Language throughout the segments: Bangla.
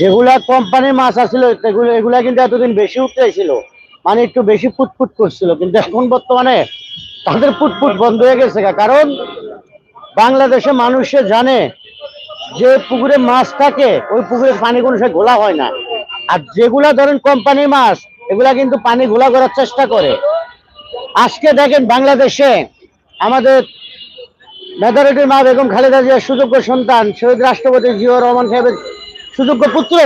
যেগুলা কোম্পানির মাছ আসছিল এগুলা কিন্তু এতদিন বেশি উঠতেছিল মানে একটু বেশি ফুটফুট করছিল, কিন্তু এখন বর্তমানে তাদের ফুটফুট বন্ধ হয়ে গেছে কারণ বাংলাদেশে মানুষে জানে যে পুকুরে মাছ থাকে, ওই পুকুরের পানি কোনো সে ঘোলা হয় না। আর যেগুলা ধরেন কোম্পানির মাছ, এগুলা কিন্তু পানি ঘোলা করার চেষ্টা করে। আজকে দেখেন বাংলাদেশে আমাদের মেধারিটির মা বেগম খালেদা জিয়ার সুযোগ্য সন্তান, শহীদ রাষ্ট্রপতি জিয়াউর রহমান সাহেবের সুযোগ্য পুত্র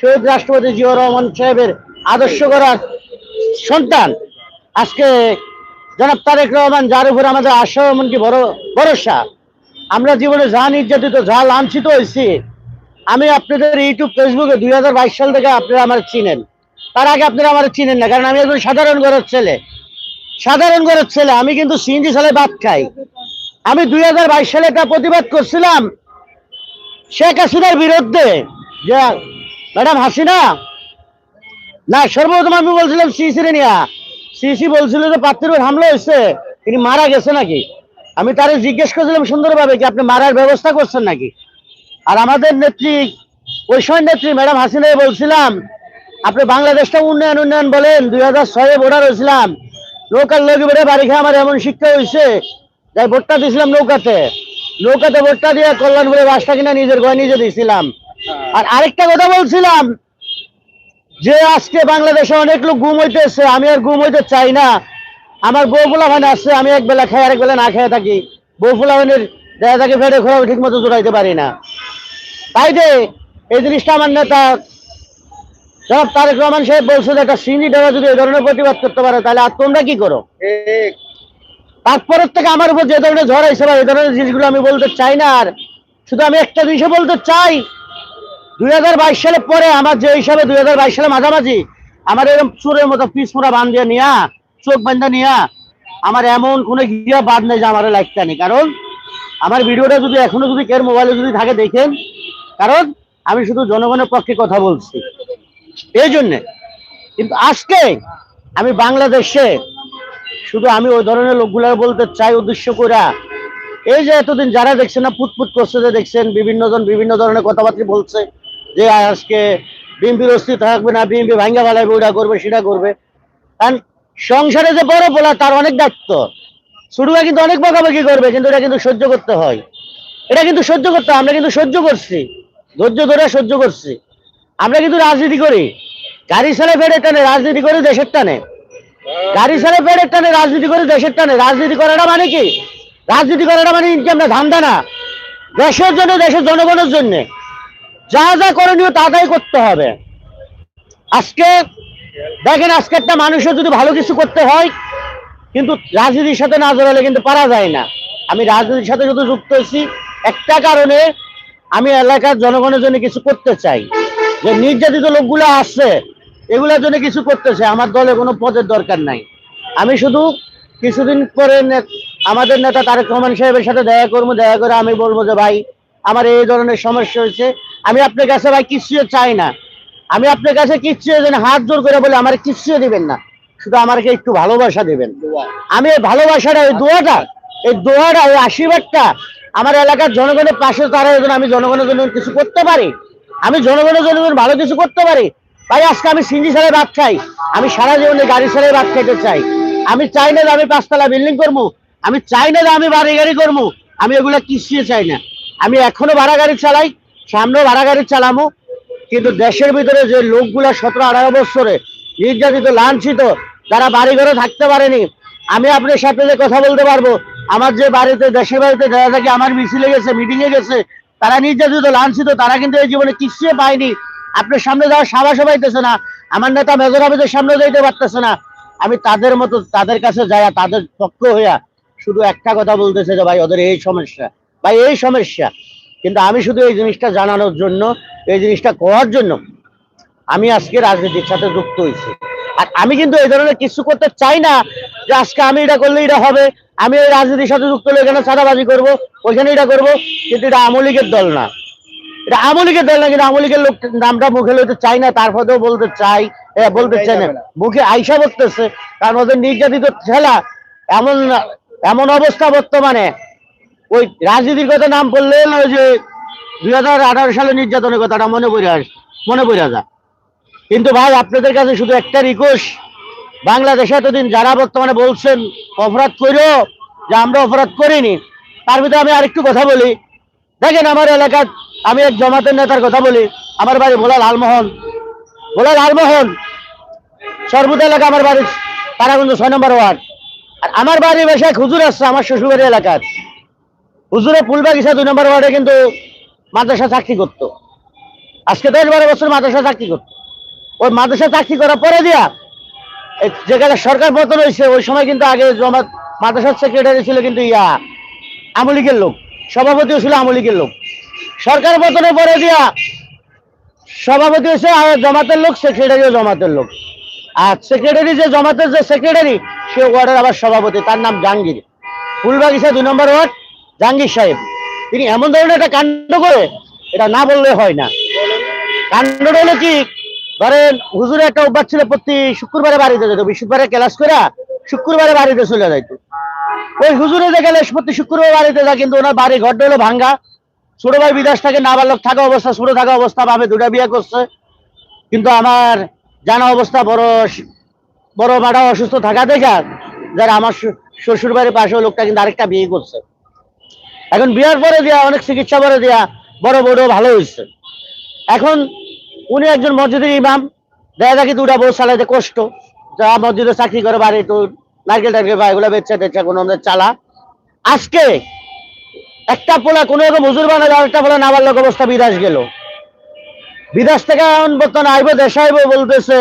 শহীদ রাষ্ট্রপতি জিয়াউর রহমান সাহেবের আদর্শ করার সন্তান। আজকে জনাব তারেক রহমান, যার উপর আমাদের আশা এমনকি বড় ভরসা, আমরা জীবনে যা নির্যাতিত, যা লাঞ্ছিত হয়েছি, আমি আপনাদের ইউটিউব, ফেসবুকে দুই হাজার বাইশ সাল থেকে আপনারা আমার চিনেন। তার আগে আপনারা আমার চিনেন না, কারণ আমি একজন সাধারণ ঘরের ছেলে। সাধারণ ঘরের ছেলে, আমি কিন্তু সিএনজি সালে ভাত খাই। আমি দুই হাজার বাইশ সালে একটা প্রতিবাদ করছিলাম শেখ হাসিনার বিরুদ্ধে যে, ম্যাডাম হাসিনা? না, সর্বপ্রথম আমি বলছিলাম সিসিরে নিয়া। সিসি বলছিল যে পাত্রের হামলা হয়েছে, তিনি মারা গেছে নাকি? আমি তারে জিজ্ঞেস করেছিলাম সুন্দরভাবে কি আপনি মারার ব্যবস্থা করছেন নাকি? আর আমাদের নেত্রী ওই সময় নেত্রী ম্যাডাম হাসিনা বলছিলাম, আপনি বাংলাদেশটা উন্নয়ন উন্নয়ন বলেন, দুই হাজার ছয়ে ভোটার হয়েছিলাম। নৌকার লোক বেড়ে বাড়ি খেয়ে আমার এমন শিক্ষা হয়েছে তাই ভোটটা দিয়েছিলাম নৌকাতে। নৌকাতে ভোটটা দিয়ে কল্যাণপুরে বাসটা কিনা নিজের ঘরে নিজে দিয়েছিলাম। আর আরেকটা কথা বলছিলাম যে আজকে বাংলাদেশে অনেক লোক ঘুম হইতেছে, আমি আর ঘুম হইতে চাই না। আমার বউ ফুলাভান আছে, আমি এক বেলা খাই, আরেক বেলা না খেয়ে থাকি। বউ ফুলাভানের দেখা থাকি ফেটে খোলা ঠিক মতো জোড়াইতে পারি না। তাই যে, এই জিনিসটা আমার নেতা তারেক রহমান সাহেব বলছে একটা সিঙ্গি ডেরা যদি এই ধরনের প্রতিবাদ করতে পারে, তাহলে আর তোমরা কি করো? তারপরের থেকে আমার উপর যে ধরনের ঝড় বা এই ধরনের জিনিসগুলো আমি বলতে চাই না আর। শুধু আমি একটা জিনিসও বলতে চাই, দুই সালের পরে আমার যে হিসাবে দুই হাজার বাইশ সালে মাঝামাঝি আমার এরকম চোরের মতো পিস মোড়া বান দিয়ে নিয়া, চোখ বান্ধা নিয়া আমার এমন কোনো গিয়া বাদ নেই যে আমার লাইকটা নেই কারণ আমার ভিডিওটা যদি এখনও যদি কেউ মোবাইলে যদি থাকে দেখেন, কারণ আমি শুধু জনগণের পক্ষে কথা বলছি। এই জন্যে। কিন্তু আজকে আমি বাংলাদেশে শুধু আমি ওই ধরনের লোকগুলো বলতে চাই উদ্দেশ্য করে এই যে এতদিন যারা দেখছেন না, পুতপুত করছে যে দেখছেন বিভিন্ন জন বিভিন্ন ধরনের কথাবার্তা বলছে যে আজকে বিএনপির অস্তিত্ব থাকবে না, বিএনপি ভাঙ্গা ভালাইবে ওটা করবে, সেটা করবে। কারণ সংসারে যে বড় বলা তার অনেক দায়িত্ব। ছোটরা কিন্তু অনেক বকাবকি করবে, কিন্তু এটা কিন্তু সহ্য করতে হয়। এটা কিন্তু সহ্য করতে আমরা কিন্তু সহ্য করছি। ধৈর্য ধরে সহ্য করছি। আমরা কিন্তু রাজনীতি করি। গাড়ি ছেলে ফেড়ে টানে, রাজনীতি করে দেশের টানে। গাড়ি ছেলে ফেড়ে টানে রাজনীতি করে দেশের টানে। রাজনীতি করাটা মানে কি? রাজনীতি করাটা মানে ইনকাম না ধান্দা না। দেশের জন্য, দেশের জনগণের জন্য। যা যা করণীয় তা তাই করতে হবে। আজকে দেখেন, আজকে একটা মানুষের যদি ভালো কিছু করতে হয়, কিন্তু রাজনীতির সাথে না জড়ালে কিন্তু পারা যায় না। আমি রাজনীতির সাথে যদি যুক্ত হয়েছি, একটা কারণে আমি এলাকার জনগণের জন্য কিছু করতে চাই। যে নির্যাতিত লোকগুলো আসছে এগুলোর জন্য কিছু করতে চাই আমার দলে কোনো পদের দরকার নাই। আমি শুধু কিছুদিন পরে আমাদের নেতা তারেক রহমান সাহেবের সাথে দেখা করব দেখা করে আমি বলব যে ভাই আমার এই ধরনের সমস্যা হয়েছে। আমি আপনার কাছে ভাই কিচ্ছু চাই না। আমি আপনার কাছে কিচ্ছু যেন হাত জোর করে বলে আমার কিচ্ছু দিবেন না। শুধু আমাকে একটু ভালোবাসা দিবেন। আমি এই ভালোবাসাটা ওই দোয়াটা এই দোয়াটা ওই আশীর্বাদটা আমার এলাকার জনগণের পাশে তারা যেন আমি জনগণের জন্য কিছু করতে পারি। আমি জনগণের জন্য ভালো কিছু করতে পারি। ভাই, আজকে আমি সিঞ্জি সালে ভাত খাই। আমি সারা জীবনে গাড়ি সালে ভাত খেতে চাই। আমি চাই না আমি পাঁচতলা বিল্ডিং করব। আমি চাই না আমি বাড়ি গাড়ি করব। আমি এগুলা কিসিয়ে চাই না। আমি এখনও ভাড়া গাড়ি চালাই সামনে ভাড়া গাড়ি চালামো। কিন্তু দেশের ভিতরে যে লোকগুলা সতেরো আঠারো বছরে নির্যাতিত, লাঞ্ছিত, যারা বাড়ি ঘরে থাকতে পারেনি, আমি আপনার সাথে যে কথা বলতে পারব, আমার যে বাড়িতে, দেশের বাড়িতে দেখা থাকে আমার মিছিলে গেছে মিটিংয়ে গেছে, তারা নির্যাতিত, লাঞ্ছিত, তারা কিন্তু এই জীবনে কিচ্ছুই পায়নি। আপনার সামনে যাওয়ার সাবাসও পাইতেছে না, আমার নেতা মেজর আবেদের সামনে যাইতে পারতেছে না। আমি তাদের মতো, তাদের কাছে যাইয়া, তাদের পক্ষ হইয়া শুধু একটা কথা বলতেছে যে, ভাই, ওদের এই সমস্যা। ভাই, এই সমস্যা। কিন্তু আমি শুধু এই জিনিসটা জানানোর জন্য, এই জিনিসটা করার জন্য আমি আজকে রাজনীতির সাথে যুক্ত হয়েছি আর আমি কিন্তু এই ধরনের কিছু করতে চাই না যে, আজকে আমি এটা করলে এটা হবে। আমি ওই রাজনীতির সাথে যুক্ত হলে এখানে চাঁদাবাজি করব, ওইখানে এটা করব। কিন্তু এটা আমলিগের দল না। এটা আমলিগের দল না কিন্তু আমলিগের লোক নামটা মুখে লইতে চাই না তারপরেও বলতে চাই বলতে চাই না। মুখে আইসা বলতেছে কারণ ওদের নির্যাতিত ছেলা এমন এমন অবস্থা বর্তমানে। ওই রাজনীতির কথা নাম বললে ওই যে দুই হাজার আঠারো সালে নির্যাতনের কথাটা মনে পড়ে আসে মনে পড়ে যা কিন্তু ভাই আপনাদের কাছে শুধু একটা রিকোয়েস্ট বাংলাদেশে এতদিন যারা বর্তমানে বলছেন অপরাধ করিও যে আমরা অপরাধ করিনি তার ভিতরে আমি আরেকটু কথা বলি। দেখেন আমার এলাকার, আমি এক জমাতের নেতার কথা বলি, আমার বাড়ি ভোলা লালমোহন। ভোলা লালমোহন, সর্বদা এলাকা আমার বাড়ি, তারাগঞ্জ ছয় নম্বর ওয়ার্ড। আর আমার বাড়ি বেশে হুজুর আসছে আমার শ্বশুরবাড়ি এলাকার। হুজুরে ফুলবাগিচা দুই নম্বর ওয়ার্ডে কিন্তু মাদ্রাসা চাকরি করতো। আজকে দশ বারো বছর মাদ্রাসা চাকরি করতো। ওই মাদ্রাসা চাকরি করার পরে দিয়া যেখানে সরকার পতন হয়েছে, ওই সময় কিন্তু আগে জমাত মাদ্রাসার সেক্রেটারি ছিল কিন্তু ইয়া আমলিকের লোক। সভাপতিও ছিল আমলিকের লোক। সরকার পতনের পরে দিয়া সভাপতি হয়েছে জমাতের লোক সেক্রেটারিও জমাতের লোক। আর সেক্রেটারি যে জমাতের যে সেক্রেটারি সে ওয়ার্ডের আবার সভাপতি, তার নাম জাহাঙ্গীর। ফুলবাগিচা দুই নম্বর ওয়ার্ড, জাহাঙ্গীর সাহেব। তিনি এমন ধরনের একটা কাণ্ড করে, এটা না বললে হয় না। কাণ্ডটা হলো কি, ধরেন হুজুরে একটা অভ্যাস ছিল, প্রতি শুক্রবারে বাড়িতে যেত, বৃহস্পতিবারে ক্লাস করে শুক্রবারে বাড়িতে চলে যাইতো। ওই হুজুরে যে প্রতি শুক্রবার বাড়িতে কিন্তু ওনার বাড়ি ঘরটা হলো ভাঙ্গা। ছোট ভাই বিদেশ থাকে, নাবালক থাকা অবস্থা, ছোট থাকা অবস্থা ভাবে দুটা বিয়ে করছে। কিন্তু আমার জানা অবস্থা, বড় বড় মাটা অসুস্থ থাকা দেখা, যারা আমার শ্বশুর- বাড়ির পাশে লোকটা কিন্তু আরেকটা বিয়ে করছে। এখন বিয়ার পরে দেওয়া অনেক চিকিৎসা করে দেওয়া বড় বড় ভালো হয়েছে। এখন উনি একজন মসজিদের ইমাম, দেখা দেখি দুটা বউ চালাইতে কষ্ট। যা মসজিদে চাকরি করে বাড়ি তো নারকেল টারকেল বা এগুলো বেচছে টেচছে কোনো আমাদের চালা। আজকে একটা পোলা কোনো রকম হুজুর বানাবে আর একটা পোলা নাবার লোক অবস্থা? বিদেশ গেল। বিদেশ থেকে এখন বর্তমানে আইবো, দেশে আইবো বলতেছে।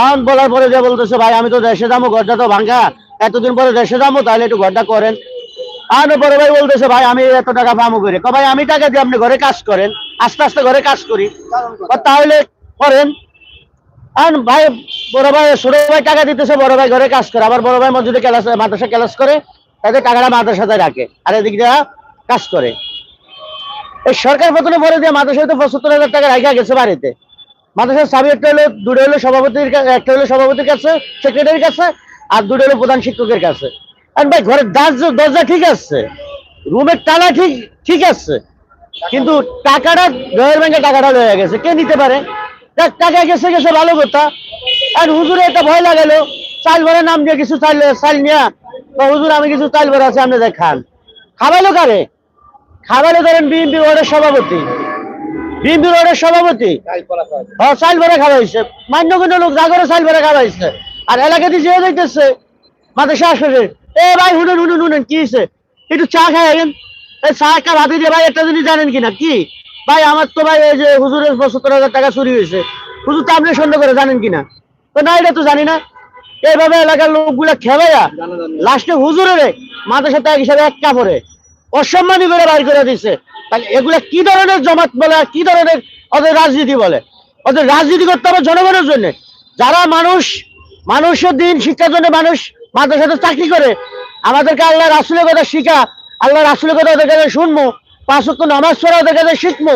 এখন বলার পরে যে বলতেছে, ভাই, আমি তো দেশে যাব, ঘরটা তো ভাঙ্গা এতদিন পরে দেশে যাব, তাহলে একটু ঘরটা করেন। আর বড় ভাই বলতেছে, ভাই, আমি এত টাকা পাবো করে ভাই, আমি টাকা দিয়ে আপনি ঘরে কাজ করেন, আস্তে আস্তে ঘরে কাজ করি। তাহলে করেন। আর ভাই, বড় ভাই, ছোট ভাই টাকা দিতেছে, বড় ভাই ঘরে কাজ করে। আবার বড় ভাই মসজিদে ক্লাস মাদ্রাসা ক্লাস করে, তাদের টাকাটা মাদ্রাসাতে রাখে। আর এদিক কাজ করে। এই সরকার পরে দিয়ে, মাদ্রাসায় তো পঁচাত্তর হাজার টাকা রাখা গেছে বাড়িতে। মাদ্রাসার একটা হলো, দুটো হলো সভাপতির একটা হলো সভাপতির কাছে সেক্রেটারির কাছে, আর দুটো হলো প্রধান শিক্ষকের কাছে। আর ভাই, ঘরের দরজা ঠিক আছে। রুমের তালা ঠিক ঠিক আছে। কিন্তু টাকাটা রয়্যাল ব্যাংকের টাকাটা রয়ে গেছে। কে নিতে পারে? টাকা গেছে গেছে ভালো কথা। আর হুজুরে একটা ভয় লাগালো। চাল ভরে নাম দিয়ে কিছু চাল চাল নিয়া হুজুর আমি কিছু চাল ভরে আছে আপনি দেখান। খাবাইলো কারে? খাবাইলো ধরেন বিএনপি ওয়ার্ডের সভাপতি। বিএনপি ওয়ার্ডের সভাপতি? হ্যাঁ চাল ভরে খাওয়াইছে মান্য কোনো লোক জাগরে চাল ভরে খাওয়াইছে আর এলাকাতে যে দেখতেছে মাদ্রাসা আসবে। এ ভাই হুনুন হুনুন হুনুন কি হয়েছে? একটু চা খাই এই চা একটা ভাবি দিয়ে ভাই একটা জিনিস জানেন কিনা? কি? ভাই, আমার তো ভাই এই যে হুজুরের সত্তর হাজার টাকা চুরি হয়েছে। হুজুর তো আপনি সন্দেহ করে জানেন কিনা? তো না, এটা তো জানি না। এইভাবে এলাকার লোকগুলা খেলাইয়া লাস্টে হুজুরের মাদ্রাসা ত্যাগ হিসাবে এক কাপড়ে অসম্মানী করে বাইর করে দিচ্ছে তাহলে এগুলা কি ধরনের জমাত বলে আর কি ধরনের ওদের রাজনীতি বলে? ওদের রাজনীতি করতে হবে জনগণের জন্য। যারা মানুষ, মানুষের দিন, শিক্ষার জন্য মানুষ মাদ্রাসাতে চাকরি করে, আমাদেরকে আল্লাহ রাসুলের কথা শিখা, আল্লাহ রাসুলের কথা ওদের কাছে শুনব। পাঁচ নামাজ পড়া ওদের কাছে শিখব।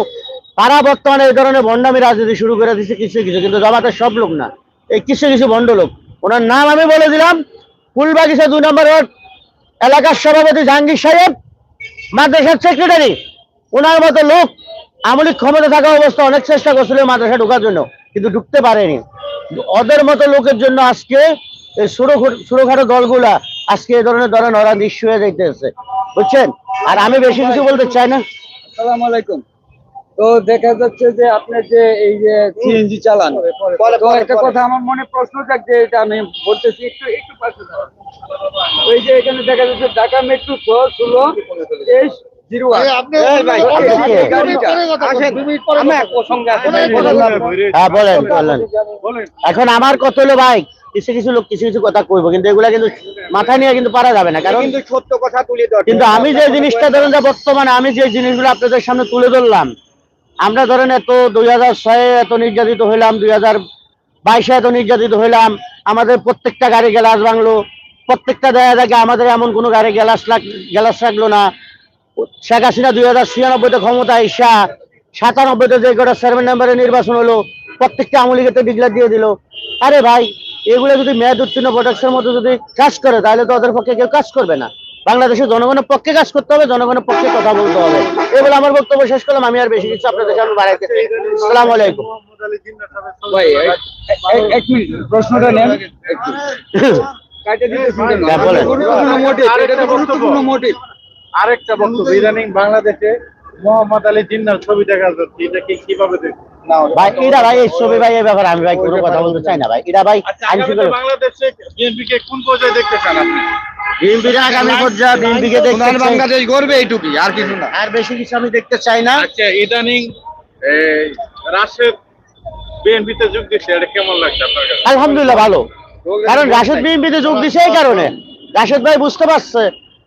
তারা বর্তমানে এই ধরনের ভণ্ডামি রাজনীতি শুরু করে দিচ্ছে কিছু কিছু, কিন্তু জমাতের সব লোক না। এই কিছু কিছু ভণ্ড লোক। ওনার নাম আমি বলে দিলাম ফুলবাগিচা দুই নম্বর ওয়ার্ড, এলাকার সভাপতি জাহাঙ্গীর সাহেব, মাদ্রাসার সেক্রেটারি ওনার মতো লোক আমলিক ক্ষমতা থাকা অবস্থা অনেক চেষ্টা করছিল মাদ্রাসা ঢোকার জন্য, কিন্তু ঢুকতে পারেনি। ওদের মতো লোকের জন্য আজকে ছোটখাটো দলগুলা আজকে এই ধরনের ধরেন ওরা নিঃস্ব হয়ে যাইতেছে বুঝছেন? আর আমি বেশি কিছু বলতে চাই না। আসসালামু আলাইকুম। তো দেখা যাচ্ছে যে আপনি যে এই যে সিএনজি চালান তো একটা কথা আমার মনে প্রশ্ন থাকছে এটা আমি বলতেছি একটু একটু পাশে ওই যে এখানে দেখা যাচ্ছে ঢাকা মেট্রো ষোলো তেইশ বলেন। বলেন। এখন আমার কত হলো ভাই? কিছু কিছু লোক কিছু কিছু কথা কইবো কিন্তু এগুলা কিন্তু মাথা নিয়ে কিন্তু পারা যাবে না কারণ কিন্তু সত্য কথা তুলে ধর কিন্তু আমি যে জিনিসটা ধরেন যে বর্তমানে আমি যে জিনিসগুলো আপনাদের সামনে তুলে ধরলাম আমরা ধরেন এত দুই হাজার ছয়ে এত নির্যাতিত হইলাম দুই হাজার বাইশে এত নির্যাতিত হইলাম আমাদের প্রত্যেকটা গাড়ি গ্যালাস ভাঙলো প্রত্যেকটা দেখা দেখে আমাদের এমন কোনো গাড়ি গ্যালাস লাগ গ্যালাস রাখল না। শেখ হাসিনা দুই হাজার ছিয়ানব্বইতে ক্ষমতা ইসা সাতানব্বইতে যে কটা চেয়ারম্যান মেম্বারের নির্বাচন হলো প্রত্যেকটা আমলিগেতে ডিক্লার দিয়ে দিল। আরে ভাই এগুলো যদি মেয়াদ উত্তীর্ণ প্রোডাকশনের মধ্যে যদি কাজ করে তাহলে তো ওদের পক্ষে কেউ কাজ করবে না। বাংলাদেশের জনগণের পক্ষে কাজ করতে হবে জনগণের পক্ষে কথা বলতে হবে। এই বলে আমার বক্তব্য শেষ করলাম আমি আর বেশি কিছু আপনাদের সামনে বাড়াইতে। আসসালামু আলাইকুম। এক- মিনিট প্রশ্নটা নেন? হ্যাঁ, আরেকটা বক্তব্য ইদানিং বাংলাদেশে মোহাম্মদ আলী জিন্নার ছবি দেখা যাচ্ছে এটা কি কীভাবে দেখছেন? ভাই এটা ভাই এই ছবি ভাই এই ব্যাপারে আমি ভাই কোনো কথা বলতে চাই না ভাই। এটা ভাই আচ্ছা আইন আগামীতে শৃঙ্খলা বাংলাদেশে বিএনপি কে কোন পর্যায়ে দেখতে চান আপনি? বিএনপির আগামী পর্যায়ে বিএনপিকে দেখতে বাংলাদেশ গড়বে এইটুকুই আর কিছু না। আর বেশি কিছু আমি দেখতে চাই না। আচ্ছা ইদানিং রাশেদ বিএনপিতে যোগ দিচ্ছে এটা কেমন লাগছে আপনার কাছে? আলহামদুলিল্লাহ ভালো। কারণ রাশেদ বিএনপিতে যোগ দিছে এই কারণে। রাশেদ ভাই বুঝতে পারছে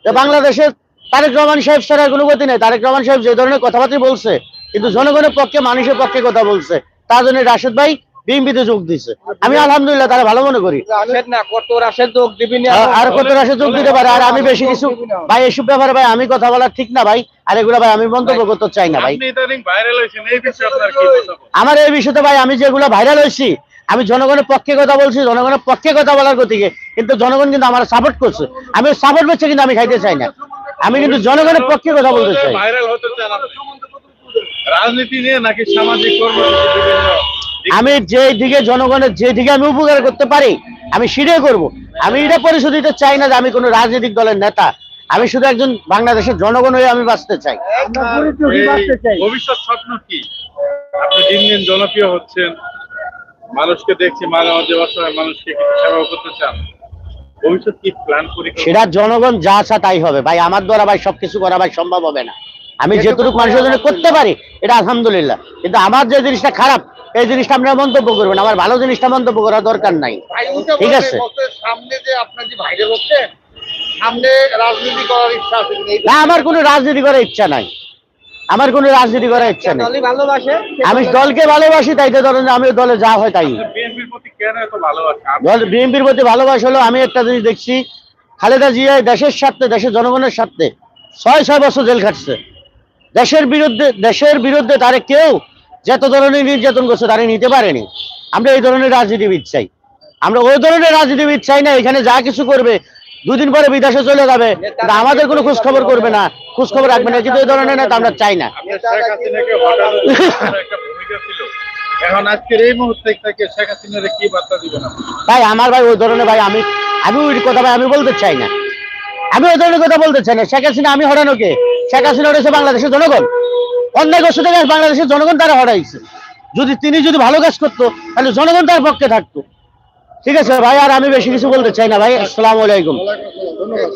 যে বাংলাদেশের তারেক রহমান সাহেব ছাড়া কোনো গতি নেই। তারেক রহমান সাহেব যে ধরনের কথাবার্তা বলছে কিন্তু জনগণের পক্ষে মানুষের পক্ষে কথা বলছে। তার জন্য রাশেদ ভাই বিএনপিতে যোগ দিছে। আমি আলহামদুলিল্লাহ তারা ভালো মনে করি। রাশেদ না কত রাশেদ তো দিবিনি আর- কত রাশেদ যোগ দিতে পারে? আর আমি বেশি কিছু ভাই এসব ব্যাপারে ভাই আমি কথা বলা ঠিক না ভাই। আর এগুলো ভাই আমি মন্তব্য করতে চাই না ভাই। আপনি ইদানিং ভাইরাল হয়েছেন এই বিষয়ে আপনার কি মতামত? আমার এই বিষয়তে ভাই আমি যেগুলো ভাইরাল হয়েছি আমি জনগণের পক্ষে কথা বলছি জনগণের পক্ষে কথা বলার গতিকে কিন্তু জনগণ কিন্তু আমার সাপোর্ট করছে। আমি সাপোর্ট করছে কিন্তু আমি খাইতে চাই না। আমি কিন্তু জনগণের পক্ষে কথা বলতে চাই। ভাইরাল হতে চান আপনি? রাজনীতি নিয়ে নাকি সামাজিক দিক আমি যে দিকে জনগণের যে দিকে আমি উপকার করতে পারি আমি সেটাই করব। আমি এটা পরিশোধ দিতে চাই না যে আমি কোনো রাজনৈতিক দলের নেতা। আমি শুধু একজন বাংলাদেশের জনগণ হয়ে আমি বাঁচতে চাই। ভবিষ্যৎ স্বপ্ন কি? আপনি দিন দিন জনপ্রিয় হচ্ছেন মানুষকে দেখছি মাঝে মাঝে অসহায় মানুষকে সেবা করতে চান। ভবিষ্যৎ কি প্ল্যান পরিকল্পনা? সেটা জনগণ যা চা তাই হবে। ভাই আমার দ্বারা ভাই সবকিছু করা ভাই সম্ভব হবে না। আমি যেটুকু মানুষের জন্য করতে পারি এটা আলহামদুলিল্লাহ। কিন্তু আমার যে জিনিসটা খারাপ এই জিনিসটা আপনারা মন্তব্য করবেন। আমার ভালো জিনিসটা মন্তব্য করার দরকার নাই। ঠিক আছে? সামনে যে আপনার যে ভাইরাল হচ্ছে সামনে রাজনীতি করার ইচ্ছা আছে না আমার কোনো রাজনীতি করার ইচ্ছা নাই। আমার কোনো রাজনীতি করার ইচ্ছা নেই। আমি দলকে ভালোবাসি তাই তো ধরেন যে আমি দলে যা হয় তাই। বিএনপির প্রতি ভালোবাসা? আপনি বিএনপির প্রতি ভালোবাসা হলো আমি একটা জিনিস দেখছি খালেদা জিয়া দেশের স্বার্থে দেশের জনগণের স্বার্থে ছয় ছয় বছর জেল খাটছে। দেশের বিরুদ্ধে দেশের বিরুদ্ধে তারে কেউ যত ধরনের নির্যাতন করছে তারে নিতে পারেনি। আমরা এই ধরনের রাজনীতিবিদ চাই। আমরা ওই ধরনের রাজনীতিবিদ চাই না এখানে যা কিছু করবে দুদিন পরে বিদেশে চলে যাবে আমাদের কোনো খোঁজ খবর করবে না খোঁজ খবর রাখবে না কিন্তু এই ধরনের নেতা আমরা চাই না। ভাই আমার ভাই ওই ধরনের ভাই আমি আমি ওই কথা ভাই আমি বলতে চাই না। আমি ওই ধরনের কথা বলতে চাই না। শেখ হাসিনা আমি হরানো কে? শেখ হাসিনা হটাইছে বাংলাদেশের জনগণ। অন্যায় কষ্ট থেকে বাংলাদেশের জনগণ তারা হরাইছে। যদি তিনি যদি ভালো কাজ করতো, তাহলে জনগণ তার পক্ষে থাকতো। ঠিক আছে ভাই, আর আমি বেশি কিছু বলতে চাই না ভাই। আসসালাম আলাইকুম। ধন্যবাদ।